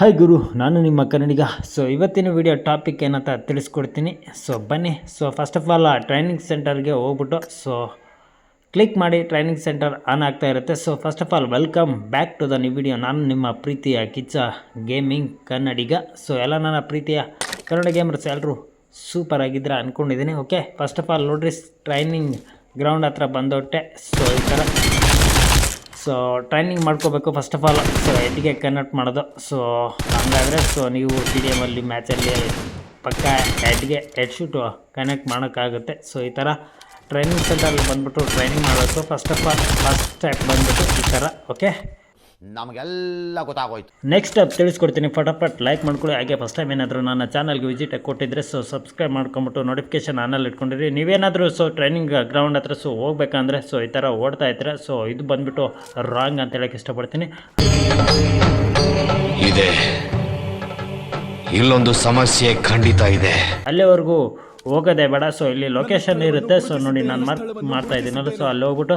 Hi ಗುರು, ನಾನು ನಿಮ್ಮ ಕನ್ನಡಿಗ. ಸೊ ಇವತ್ತಿನ ವಿಡಿಯೋ ಟಾಪಿಕ್ ಏನಂತ ತಿಳಿಸ್ಕೊಡ್ತೀನಿ. ಸೊ ಬನ್ನಿ. So first of all training ಸೆಂಟರ್ಗೆ ಹೋಗ್ಬಿಟ್ಟು ಸೊ ಕ್ಲಿಕ್ ಮಾಡಿ ಟ್ರೈನಿಂಗ್ ಸೆಂಟರ್ ಆನ್ ಆಗ್ತಾ ಇರುತ್ತೆ. So first of all welcome back to the new video ನಾನು ನಿಮ್ಮ ಪ್ರೀತಿಯ ಕಿಚ್ಚ ಗೇಮಿಂಗ್ ಕನ್ನಡಿಗ. ಸೊ ಎಲ್ಲ ನನ್ನ ಪ್ರೀತಿಯ ಕನ್ನಡ ಗೇಮರ್ಸ್ ಎಲ್ಲರೂ ಸೂಪರ್ ಆಗಿದ್ರೆ ಅಂದ್ಕೊಂಡಿದ್ದೀನಿ ಓಕೆ ಫಸ್ಟ್ ಆಫ್ ಆಲ್ ನೋಡ್ರಿ ಟ್ರೈನಿಂಗ್ ಗ್ರೌಂಡ್ ಹತ್ರ ಬಂದೊಟ್ಟೆ ಸೊ ಈ ಥರ ಸೊ ಟ್ರೈನಿಂಗ್ ಮಾಡ್ಕೋಬೇಕು ಫಸ್ಟ್ ಆಫ್ ಆಲ್ ಸೊ ಎಡ್ಗೆ ಕನ್ವರ್ಟ್ ಮಾಡೋದು. ಸೊ ಹಂಗಾದರೆ ಸೊ ನೀವು ಸಿ ಡಿ ಎಮಲ್ಲಿ ಮ್ಯಾಚಲ್ಲಿ ಪಕ್ಕ ಹೆಡ್ಗೆ ಹೆಡ್ ಶೂಟು ಕನೆಕ್ಟ್ ಮಾಡೋಕ್ಕಾಗುತ್ತೆ. ಸೊ ಈ ಥರ ಟ್ರೈನಿಂಗ್ ಸೆಂಟರಲ್ಲಿ ಬಂದುಬಿಟ್ಟು ಟ್ರೈನಿಂಗ್ ಮಾಡಬೇಕು. First of all first step ಬಂದುಬಿಟ್ಟು ಈ ಥರ ಓಕೆ ನಮಗೆಲ್ಲ ಗೊತ್ತಾಗೋಯ್ತು. ನೆಕ್ಸ್ಟ್ ಸ್ಟೆಪ್ ತಿಳಿಸ್ಕೊಡ್ತೀನಿ. ಫಟಾಫಟ್ ಲೈಕ್ ಮಾಡ್ಕೊಳ್ಳಿ. ಹಾಗೆ ಫಸ್ಟ್ ಟೈಮ್ ಏನಾದರೂ ನನ್ನ ಚಾನಲ್ಗೆ ವಿಸಿಟ್ ಕೊಟ್ಟಿದ್ರೆ ಸೊ ಸಬ್ಸ್ಕ್ರೈಬ್ ಮಾಡ್ಕೊಂಬಿಟ್ಟು ನೋಟಿಫಿಕೇಶನ್ ಆನಲ್ಲಿ ಇಟ್ಕೊಂಡಿರಿ. ನೀವೇನಾದರೂ ಸೊ ಟ್ರೈನಿಂಗ್ ಗ್ರೌಂಡ್ ಹತ್ರ ಸೊ ಹೋಗ್ಬೇಕಂದ್ರೆ ಸೊ ಈ ಥರ ಓಡ್ತಾ ಇದ್ರೆ ಸೊ ಇದು ಬಂದ್ಬಿಟ್ಟು ರಾಂಗ್ ಅಂತ ಹೇಳಕ್ಕೆ ಇಷ್ಟಪಡ್ತೀನಿ. ಇದೆ. ಇಲ್ಲೊಂದು ಸಮಸ್ಯೆ ಖಂಡಿತ ಇದೆ. ಅಲ್ಲಿವರೆಗೂ ಹೋಗೋದೇ ಬೇಡ. ಸೊ ಇಲ್ಲಿ ಲೊಕೇಶನ್ ಇರುತ್ತೆ. ಸೊ ನೋಡಿ ನಾನು ಮಾರ್ಕ್ ಮಾಡ್ತಾ ಇದ್ದೀನಲ್ಲ ಸೊ ಅಲ್ಲಿ ಹೋಗ್ಬಿಟ್ಟು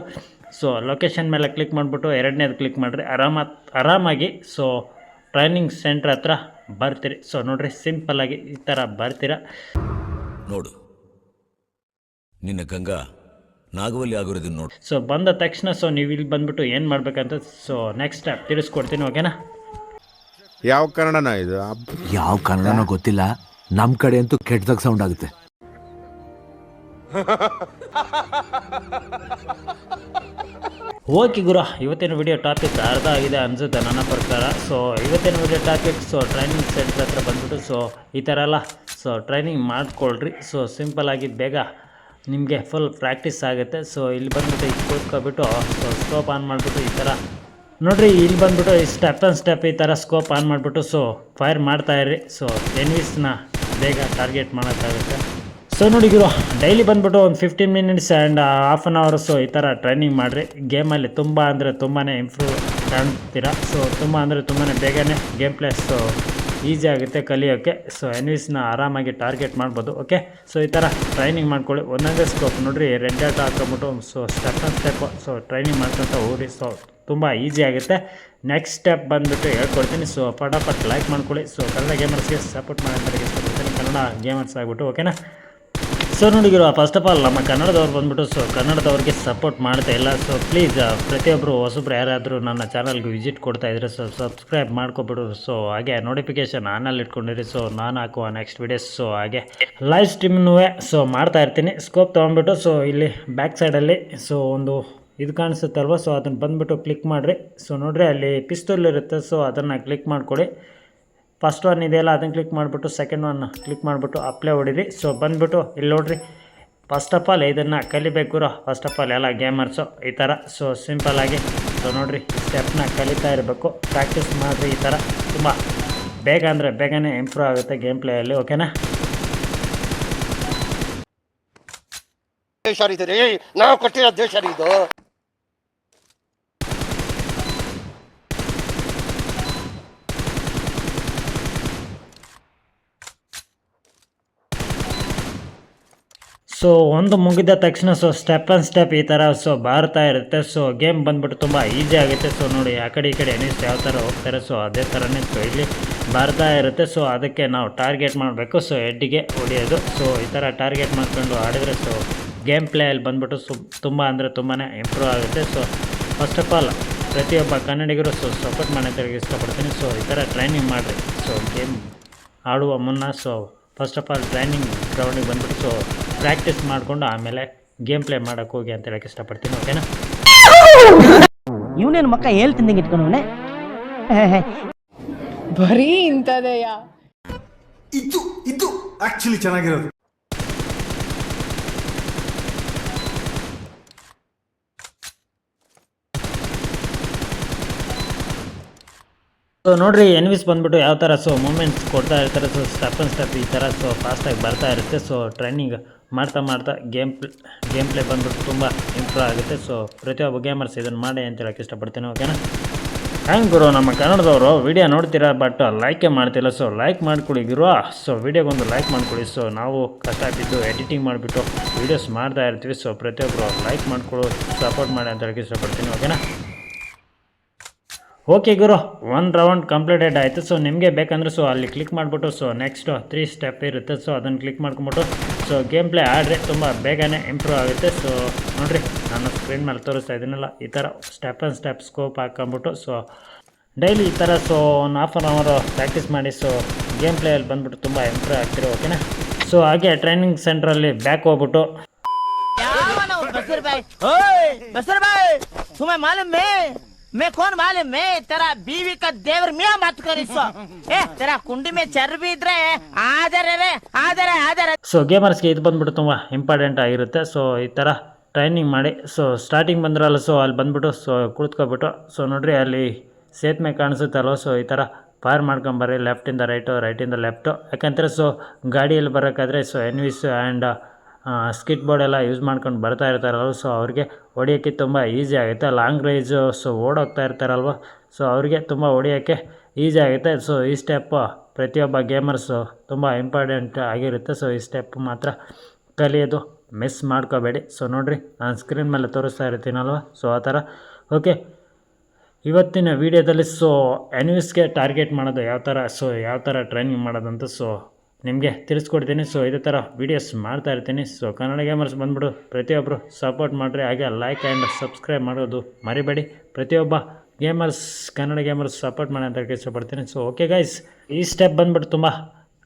ಸೊ ಲೊಕೇಶನ್ ಮೇಲೆ ಕ್ಲಿಕ್ ಮಾಡಿಬಿಟ್ಟು ಎರಡನೇದು ಕ್ಲಿಕ್ ಮಾಡಿರಿ. ಆರಾಮ ಆರಾಮಾಗಿ ಸೊ ಟ್ರೈನಿಂಗ್ ಸೆಂಟ್ರ್ ಹತ್ರ ಬರ್ತೀರಿ. ಸೊ ನೋಡಿರಿ ಸಿಂಪಲ್ಲಾಗಿ ಈ ಥರ ಬರ್ತೀರ? ನೋಡು. ನಿನ್ನ ಗಂಗಾ ನಾಗವಲ್ಲಿ ಆಗಿರೋದನ್ನ ನೋಡಿ. ಸೊ ಬಂದ ತಕ್ಷಣ ಸೊ ನೀವು ಇಲ್ಲಿ ಬಂದ್ಬಿಟ್ಟು ಏನು ಮಾಡ್ಬೇಕಂತ ಸೊ ನೆಕ್ಸ್ಟ್ ಸ್ಟೆಪ್ ತಿಳಿಸ್ಕೊಡ್ತೀನಿ ಓಕೆನಾ ಯಾವ ಕನ್ನಡನ ಇದು? ಯಾವ ಕನ್ನಡನೋ ಗೊತ್ತಿಲ್ಲ. ನಮ್ಮ ಕಡೆ ಅಂತೂ ಕೆಟ್ಟದಾಗ ಸೌಂಡ್ ಆಗುತ್ತೆ. ಓಕೆ ಗುರು, ಇವತ್ತಿನ ವಿಡಿಯೋ ಟಾಪಿಕ್ ಅರ್ಧ ಆಗಿದೆ ಅನಿಸುತ್ತೆ ನನ್ನ ಪ್ರಕಾರ. ಸೊ ಇವತ್ತಿನ video topic so training centre ಹತ್ರ ಬಂದ್ಬಿಟ್ಟು ಸೊ ಈ ಥರ ಎಲ್ಲ ಸೊ ಟ್ರೈನಿಂಗ್ ಮಾಡಿಕೊಳ್ಳ್ರಿ ಸೊ ಆಗಿ ಬೇಗ ನಿಮಗೆ ಫುಲ್ ಪ್ರಾಕ್ಟೀಸ್ ಆಗುತ್ತೆ. ಸೊ ಇಲ್ಲಿ ಬಂದ್ಬಿಟ್ಟು ಈಗ ಕೂತ್ಕೊಬಿಟ್ಟು ಸೊ ಸ್ಕೋಪ್ ಆನ್ ಮಾಡಿಬಿಟ್ಟು ಈ ಥರ. ನೋಡಿರಿ, ಇಲ್ಲಿ ಬಂದ್ಬಿಟ್ಟು ಈ ಸ್ಟೆಪ್ ಆನ್ ಸ್ಟೆಪ್ ಈ ಥರ ಸ್ಕೋಪ್ ಆನ್ ಮಾಡಿಬಿಟ್ಟು ಸೊ ಫೈರ್ ಮಾಡ್ತಾ ಇರ್ರಿ. ಸೊ ಎನ್ವಿಸ್ನ ಬೇಗ ಟಾರ್ಗೆಟ್ ಮಾಡೋಕ್ಕಾಗುತ್ತೆ. ಸೊ ನೋಡಿ ಗುರು ಡೈಲಿ ಬಂದ್ಬಿಟ್ಟು ಒಂದು fifteen minutes and half an hours ಈ ಥರ ಟ್ರೈನಿಂಗ್ ಮಾಡಿರಿ. ಗೇಮಲ್ಲಿ ತುಂಬ ಅಂದರೆ ತುಂಬಾ ಇಂಪ್ರೂವ್ ಕಾಣ್ತೀರಾ. ಸೊ ತುಂಬ ಅಂದರೆ ತುಂಬಾ ಬೇಗನೆ ಗೇಮ್ ಪ್ಲೇಸು ಈಸಿ ಆಗುತ್ತೆ ಕಲಿಯೋಕ್ಕೆ ಸೊ ಎನ್ವಿಸ್ನ ಆರಾಮಾಗಿ ಟಾರ್ಗೆಟ್ ಮಾಡ್ಬೋದು ಓಕೆ ಸೊ ಈ ಥರ ಟ್ರೈನಿಂಗ್ ಮಾಡ್ಕೊಳ್ಳಿ. ಒಂದೊಂದೇ ಸ್ಕೋಪ್ ನೋಡಿರಿ red dot ಹಾಕೊಂಬಿಟ್ಟು so step on step so training ಮಾಡ್ಕೊತ ಹೋಗ್ರಿ ಸೊ ತುಂಬ ಈಸಿ ಆಗುತ್ತೆ. ನೆಕ್ಸ್ಟ್ ಸ್ಟೆಪ್ ಬಂದುಬಿಟ್ಟು ಹೇಳ್ಕೊಡ್ತೀನಿ. ಸೊ ಫಟಾಫಟ್ ಲೈಕ್ ಮಾಡ್ಕೊಳ್ಳಿ. ಸೊ ಕನ್ನಡ ಗೇಮರ್ಸ್ಗೆ ಸಪೋರ್ಟ್ ಮಾಡೋಂಥವ್ರಿಗೆ ಕನ್ನಡ ಗೇಮರ್ಸ್ ಆಗಿಬಿಟ್ಟು ಓಕೆನಾ ಸೊ ನೋಡಿಗಿರೋ ಫಸ್ಟ್ ಆಫ್ ಆಲ್ ನಮ್ಮ ಕನ್ನಡದವ್ರು ಬಂದ್ಬಿಟ್ಟು ಸೊ ಕನ್ನಡದವ್ರಿಗೆ ಸಪೋರ್ಟ್ ಮಾಡ್ತಾ ಇಲ್ಲ. ಸೊ ಪ್ಲೀಸ್ ಪ್ರತಿಯೊಬ್ಬರು ಹೊಸಬ್ರು ಯಾರಾದರೂ ನನ್ನ ಚಾನಲ್ಗೆ ವಿಸಿಟ್ ಕೊಡ್ತಾ ಇದ್ರೆ ಸೊ ಸಬ್ಸ್ಕ್ರೈಬ್ ಮಾಡ್ಕೊಬಿಡು. ಸೊ ಹಾಗೆ ನೋಟಿಫಿಕೇಶನ್ ಆನಲ್ಲಿ ಇಟ್ಕೊಂಡಿರಿ. ಸೊ ನಾನು ಹಾಕುವ ನೆಕ್ಸ್ಟ್ ವಿಡಿಯೋಸ್ ಸೊ ಹಾಗೆ ಲೈವ್ ಸ್ಟ್ರೀಮ್ನೂ ಸೊ ಮಾಡ್ತಾ ಇರ್ತೀನಿ. ಸ್ಕೋಪ್ ತೊಗೊಂಡ್ಬಿಟ್ಟು ಸೊ ಇಲ್ಲಿ ಬ್ಯಾಕ್ ಸೈಡಲ್ಲಿ ಸೊ ಒಂದು ಇದು ಕಾಣಿಸುತ್ತಲ್ವ? ಸೊ ಅದನ್ನು ಬಂದುಬಿಟ್ಟು ಕ್ಲಿಕ್ ಮಾಡಿರಿ. ಸೊ ನೋಡಿರಿ, ಅಲ್ಲಿ ಪಿಸ್ತೂಲ್ ಇರುತ್ತೆ. ಸೊ ಅದನ್ನು ಕ್ಲಿಕ್ ಮಾಡ್ಕೊಳ್ಳಿ ಫಸ್ಟ್ ಒನ್ ಇದೆಯಲ್ಲ ಅದನ್ನು ಕ್ಲಿಕ್ ಮಾಡಿಬಿಟ್ಟು ಸೆಕೆಂಡ್ ಒನ್ ಕ್ಲಿಕ್ ಮಾಡಿಬಿಟ್ಟು ಅಪ್ಲೈ ಹೊಡಿರಿ. ಸೊ ಬಂದುಬಿಟ್ಟು ಇಲ್ಲಿ ನೋಡ್ರಿ. ಫಸ್ಟ್ ಆಫ್ ಆಲ್ ಇದನ್ನು ಕಲಿಬೇಕು ಫಸ್ಟ್ ಆಫ್ ಆಲ್ ಎಲ್ಲ ಗೇಮರ್ಸು ಈ ಥರ ಸೊ ಸಿಂಪಲ್ಲಾಗಿ ಸೊ ನೋಡಿರಿ ಸ್ಟೆಪ್ನ ಕಲಿತಾ ಇರಬೇಕು. ಪ್ರಾಕ್ಟೀಸ್ ಮಾಡಿರಿ ಈ ಥರ ತುಂಬ ಬೇಗ ಅಂದರೆ ಬೇಗನೆ ಇಂಪ್ರೂವ್ ಆಗುತ್ತೆ ಗೇಮ್ ಪ್ಲೇಯಲ್ಲಿ ಓಕೆನಾ ದೇಶ ನಾವು ಕೊಟ್ಟಿರೋ ದೇಶ ಇದು. ಸೊ ಒಂದು ಮುಗಿದ ತಕ್ಷಣ ಸೊ ಸ್ಟೆಪ್ ಆ್ಯಂಡ್ ಸ್ಟೆಪ್ ಈ ಥರ ಸೊ ಬಾರ್ತಾ ಇರುತ್ತೆ. ಸೊ ಗೇಮ್ ಬಂದ್ಬಿಟ್ಟು ತುಂಬ ಈಸಿ ಆಗುತ್ತೆ. ಸೊ ನೋಡಿ, ಆ ಕಡೆ ಈ ಕಡೆ ಎನಿಸ್ ಯಾವ ಥರ ಹೋಗ್ತಾರೆ ಸೊ ಅದೇ ಥರನೇ ಸೊ ಇಲ್ಲಿ ಬಾರ್ತಾ ಇರುತ್ತೆ. ಸೊ ಅದಕ್ಕೆ ನಾವು ಟಾರ್ಗೆಟ್ ಮಾಡಬೇಕು. ಸೊ ಹೆಡ್ಡಿಗೆ ಹೊಡೆಯೋದು. ಸೊ ಈ ಥರ ಟಾರ್ಗೆಟ್ ಮಾಡ್ಕೊಂಡು ಆಡಿದರೆ ಸೊ ಗೇಮ್ ಪ್ಲೇಯಲ್ಲಿ ಬಂದ್ಬಿಟ್ಟು ಸು, ತುಂಬ ಅಂದರೆ ತುಂಬಾ ಇಂಪ್ರೂವ್ ಆಗುತ್ತೆ. ಸೊ ಫಸ್ಟ್ ಆಫ್ ಆಲ್ ಪ್ರತಿಯೊಬ್ಬ ಕನ್ನಡಿಗರು ಸೊ ಸಪೋರ್ಟ್ ಮಾಡೋದಕ್ಕೆ ಇಷ್ಟಪಡ್ತೀನಿ. ಸೊ ಈ ಥರ ಟ್ರೈನಿಂಗ್ ಮಾಡಿರಿ. ಸೊ ಗೇಮ್ ಆಡುವ ಮುನ್ನ so first of all training ಗ್ರೌಂಡಿಗೆ ಬಂದ್ಬಿಟ್ಟು ಸೊ ಪ್ರಾಕ್ಟೀಸ್ ಮಾಡಿಕೊಂಡು ಆಮೇಲೆ ಗೇಮ್ ಪ್ಲೇ ಮಾಡೋಕ್ಕೆ ಹೋಗಿ ಅಂತ ಹೇಳಕ್ಕೆ ಇಷ್ಟಪಡ್ತೀನಿ ಓಕೆನಾ ಇವನೇನು ಮಕ್ಕ ಹೇಳ್ತಿದ್ದಂಗೆ ಇಟ್ಕೊಂಡವನೆ ಬರೀ ಇಂಥದೆಯ? ಇದು ಇದು ಆಕ್ಚುಲಿ ಚೆನ್ನಾಗಿರೋದು. ಸೊ ನೋಡ್ರಿ ಎನ್ವಿಸ್ ಬಂದ್ಬಿಟ್ಟು ಯಾವ ಥರ ಸೊ ಮೂಮೆಂಟ್ಸ್ ಕೊಡ್ತಾ ಇರ್ತಾರೆ ಸೊ ಸ್ಟೆಪ್ ಆನ್ ಸ್ಟೆಪ್ ಈ ಥರ ಸೊ ಫಾಸ್ಟಾಗಿ ಬರ್ತಾ ಇರುತ್ತೆ ಸೊ ಟ್ರೈನಿಂಗ್ ಮಾಡ್ತಾ ಮಾಡ್ತಾ ಗೇಮ್ ಗೇಮ್ ಪ್ಲೇ ಬಂದ್ಬಿಟ್ಟು ತುಂಬ ಇಂಪ್ರೂವ್ ಆಗುತ್ತೆ ಸೊ ಪ್ರತಿಯೊಬ್ಬ ಗೇಮರ್ಸ್ ಇದನ್ನು ಮಾಡಿ ಅಂತ ಹೇಳಕ್ಕೆ ಇಷ್ಟಪಡ್ತೀನಿ ಓಕೆನಾ ಹ್ಯಾಂಗ್ ಗುರು, ನಮ್ಮ ಕನ್ನಡದವರು ವಿಡಿಯೋ ನೋಡ್ತೀರಾ ಬಟ್ ಲೈಕೇ ಮಾಡ್ತಿಲ್ಲ ಸೊ ಲೈಕ್ ಮಾಡ್ಕೊಳ್ಳಿ ಗುರು ಸೊ ವಿಡಿಯೋಗೊಂದು ಲೈಕ್ ಮಾಡ್ಕೊಳ್ಳಿ ಸೊ ನಾವು ಕಷ್ಟ ಬಿದ್ದು ಎಡಿಟಿಂಗ್ ಮಾಡಿಬಿಟ್ಟು ವೀಡಿಯೋಸ್ ಮಾಡ್ತಾ ಇರ್ತೀವಿ ಸೊ ಪ್ರತಿಯೊಬ್ಬರು ಲೈಕ್ ಮಾಡಿಕೊಡು ಸಪೋರ್ಟ್ ಮಾಡಿ ಅಂತ ಹೇಳಕ್ಕೆ ಇಷ್ಟಪಡ್ತೀನಿ ಓಕೆನಾ ಓಕೆ ಗುರು. ಒನ್ ರೌಂಡ್ ಕಂಪ್ಲೀಟೆಡ್ ಆಯಿತು. ಸೊ ನಿಮಗೆ ಬೇಕಂದ್ರೆ ಸೊ ಅಲ್ಲಿ ಕ್ಲಿಕ್ ಮಾಡಿಬಿಟ್ಟು ಸೊ ನೆಕ್ಸ್ಟು ತ್ರೀ ಸ್ಟೆಪ್ ಇರುತ್ತೆ. ಸೊ ಅದನ್ನು ಕ್ಲಿಕ್ ಮಾಡ್ಕೊಂಬಿಟ್ಟು ಸೊ ಗೇಮ್ ಪ್ಲೇ ಆಡ್ರೆ ತುಂಬ ಬೇಗನೆ ಇಂಪ್ರೂವ್ ಆಗುತ್ತೆ. ಸೊ ನೋಡಿರಿ, ನಾನು ಸ್ಕ್ರೀನ್ ಮೇಲೆ ತೋರಿಸ್ತಾ ಇದ್ದೀನಲ್ಲ, ಈ ಥರ ಸ್ಟೆಪ್ ಆ್ಯಂಡ್ ಸ್ಟೆಪ್ ಸ್ಕೋಪ್ ಹಾಕ್ಕೊಂಬಿಟ್ಟು ಸೊ ಡೈಲಿ ಈ ಥರ ಸೊ ಒಂದು ಹಾಫ್ ಆನ್ ಅವರು ಪ್ರಾಕ್ಟೀಸ್ ಮಾಡಿ ಸೊ ಗೇಮ್ ಪ್ಲೇಯಲ್ಲಿ ಬಂದುಬಿಟ್ಟು ತುಂಬ ಇಂಪ್ರೂವ್ ಆಗ್ತಿರೋ ಓಕೆನಾ ಸೊ ಹಾಗೆ ಟ್ರೈನಿಂಗ್ ಸೆಂಟ್ರಲ್ಲಿ ಬ್ಯಾಕ್ ಹೋಗ್ಬಿಟ್ಟು. ಸುಮ್ಮನೆ भाई ओए बसर भाई तुम्हें मालूम है मैं कौन मालूम है तेरा बीवी का देवर मियाँ मत कर इसको ए तेरा कुंडी में चर्बी इधर है आदर है रे आदर है आदर है ಸೊ ಗೇಮರ್ಸ್ಗೆ ಇದು ಬಂದ್ಬಿಟ್ಟು ತುಂಬ ಇಂಪಾರ್ಟೆಂಟ್ ಆಗಿರುತ್ತೆ ಸೊ ಈ ಥರ ಟ್ರೈನಿಂಗ್ ಮಾಡಿ ಸೊ ಸ್ಟಾರ್ಟಿಂಗ್ ಬಂದ್ರಲ್ಲ ಸೊ ಅಲ್ಲಿ ಬಂದ್ಬಿಟ್ಟು ಸೊ ಕುಳಿತುಕೊಬಿಟ್ಟು ಸೊ ನೋಡ್ರಿ ಅಲ್ಲಿ ಸೇತುವೆ ಕಾಣಿಸುತ್ತಲ್ವ ಸೊ ಈ ಥರ ಫೈರ್ ಮಾಡ್ಕೊಂಬರ್ರಿ ಲೆಫ್ಟಿಂದ ರೈಟು ರೈಟಿಂದ ಲೆಫ್ಟು ಯಾಕಂದರೆ ಸೊ ಗಾಡಿಯಲ್ಲಿ ಬರೋಕ್ಕಾದ್ರೆ ಸೊ ಎನ್ವಿಸ್ ಆ್ಯಂಡ್ ಸ್ಕಿಟ್ ಬೋರ್ಡ್ ಎಲ್ಲ ಯೂಸ್ ಮಾಡ್ಕೊಂಡು ಬರ್ತಾ ಇರ್ತಾರಲ್ವ ಸೊ ಅವ್ರಿಗೆ ಹೊಡಿಯೋಕ್ಕೆ ತುಂಬ ಈಸಿ ಆಗುತ್ತೆ. ಲಾಂಗ್ ರೈಜು ಸೊ ಓಡೋಗ್ತಾ ಇರ್ತಾರಲ್ವ ಸೊ ಅವ್ರಿಗೆ ತುಂಬ ಹೊಡಿಯೋಕ್ಕೆ ಈಸಿ ಆಗುತ್ತೆ. ಸೊ ಈ ಸ್ಟೆಪ್ ಪ್ರತಿಯೊಬ್ಬ ಗೇಮರ್ಸು ತುಂಬ ಇಂಪಾರ್ಟೆಂಟ್ ಆಗಿರುತ್ತೆ. ಸೊ ಈ ಸ್ಟೆಪ್ ಮಾತ್ರ ಕಲಿಯೋದು ಮಿಸ್ ಮಾಡ್ಕೋಬೇಡಿ. ಸೊ ನೋಡಿರಿ, ನಾನು ಸ್ಕ್ರೀನ್ ಮೇಲೆ ತೋರಿಸ್ತಾ ಇರ್ತೀನಲ್ವ ಸೊ ಆ ಥರ. ಓಕೆ ಇವತ್ತಿನ ವೀಡಿಯೋದಲ್ಲಿ ಸೊ ಎನ್ಯೂಸ್ಗೆ ಟಾರ್ಗೆಟ್ ಮಾಡೋದು ಯಾವ ಥರ? ಸೊ ಯಾವ ಥರ ಟ್ರೈನಿಂಗ್ ಮಾಡೋದಂತ ಸೊ ನಿಮಗೆ ತಿಳಿಸ್ಕೊಡ್ತೀನಿ. ಸೊ ಇದೇ ಥರ ವೀಡಿಯೋಸ್ ಮಾಡ್ತಾ ಇರ್ತೀನಿ. ಸೊ ಕನ್ನಡ ಗೇಮರ್ಸ್ ಬಂದ್ಬಿಡು ಪ್ರತಿಯೊಬ್ಬರು ಸಪೋರ್ಟ್ ಮಾಡಿರಿ. ಹಾಗೆ ಲೈಕ್ ಆ್ಯಂಡ್ ಸಬ್ಸ್ಕ್ರೈಬ್ ಮಾಡೋದು ಮರಿಬೇಡಿ. ಪ್ರತಿಯೊಬ್ಬ ಗೇಮರ್ಸ್ ಕನ್ನಡ ಗೇಮರ್ಸ್ ಸಪೋರ್ಟ್ ಮಾಡಿ ಅಂತ ಇಷ್ಟಪಡ್ತೀನಿ. ಸೊ ಓಕೆ ಗೈಸ್ ಈ ಸ್ಟೆಪ್ ಬಂದ್ಬಿಟ್ಟು ತುಂಬ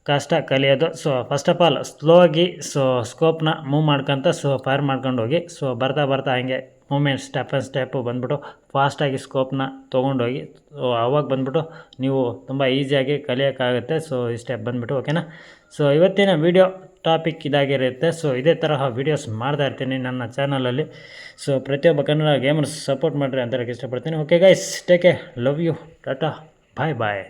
ಕಷ್ಟ ಕಲಿಯೋದು. So first of all slow ಆಗಿ ಸೊ ಸ್ಕೋಪ್ನ ಮೂವ್ ಮಾಡ್ಕೊಂತ ಸೊ ಫೈರ್ ಮಾಡ್ಕೊಂಡು ಹೋಗಿ ಸೊ ಬರ್ತಾ ಬರ್ತಾ ಹಂಗೆ ಮೂಮೆಂಟ್ ಸ್ಟೆಪ್ ಆ್ಯಂಡ್ ಸ್ಟೆಪ್ಪು ಬಂದ್ಬಿಟ್ಟು ಫಾಸ್ಟಾಗಿ ಸ್ಕೋಪ್ನ ತೊಗೊಂಡೋಗಿ ಸೊ ಅವಾಗ ಬಂದ್ಬಿಟ್ಟು ನೀವು ತುಂಬ ಈಸಿಯಾಗಿ ಕಲಿಯೋಕ್ಕಾಗುತ್ತೆ. ಸೊ ಈ ಸ್ಟೆಪ್ ಬಂದುಬಿಟ್ಟು ಓಕೆನಾ ಸೊ ಇವತ್ತಿನ ವೀಡಿಯೋ ಟಾಪಿಕ್ ಇದಾಗಿರುತ್ತೆ. ಸೊ ಇದೇ ತರಹ ವೀಡಿಯೋಸ್ ಮಾಡ್ತಾ ಇರ್ತೀನಿ ನನ್ನ ಚಾನಲಲ್ಲಿ ಸೊ ಪ್ರತಿಯೊಬ್ಬ ಕನ್ನಡ ಗೇಮರ್ಸ್ ಸಪೋರ್ಟ್ ಮಾಡಿರಿ ಅಂತ ಇಷ್ಟಪಡ್ತೀನಿ. Okay guys take love you Tata bye bye